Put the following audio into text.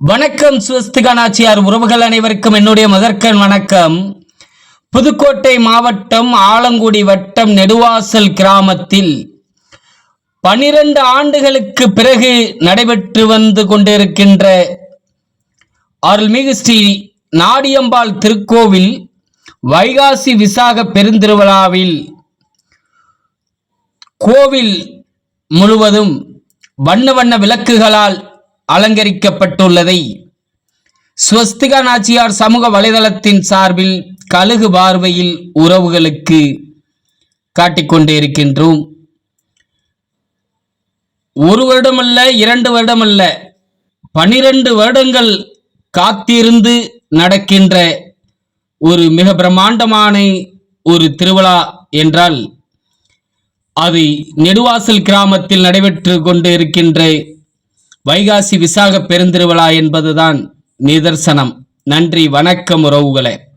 வணக்கம் சுவஸ்திகானாச்சியார் உறவுகள் அனைவருக்கும் என்னுடைய முதற்கண் வணக்கம். புதுக்கோட்டை மாவட்டம் ஆலங்குடி வட்டம் நெடுவாசல் கிராமத்தில் பனிரெண்டு ஆண்டுகளுக்கு பிறகு நடைபெற்று வந்து கொண்டிருக்கின்ற அருள்மிகு ஸ்ரீ நாடியம்பாள் திருக்கோவில் வைகாசி விசாக பெருந்திருவிழாவில் கோவில் முழுவதும் வண்ண வண்ண விளக்குகளால் அலங்கரிக்கப்பட்டுள்ளதை. ஸ்வஸ்திகா நாச்சியார் சமூக வலைதளத்தின் சார்பில் கழுகு பார்வையில் உறவுகளுக்கு காட்டிக்கொண்டே இருக்கின்றோம். ஒரு வருடமல்ல இரண்டு வருடமல்ல பனிரெண்டு வருடங்கள் காத்திருந்து நடக்கின்ற ஒரு மிக பிரம்மாண்டமான ஒரு திருவிழா என்றால் அது நெடுவாசல் கிராமத்தில் நடைபெற்று கொண்டு இருக்கின்ற வைகாசி விசாக பெருந்திருவிழா என்பதுதான் நிதர்சனம். நன்றி வணக்கம் உறவுகளே.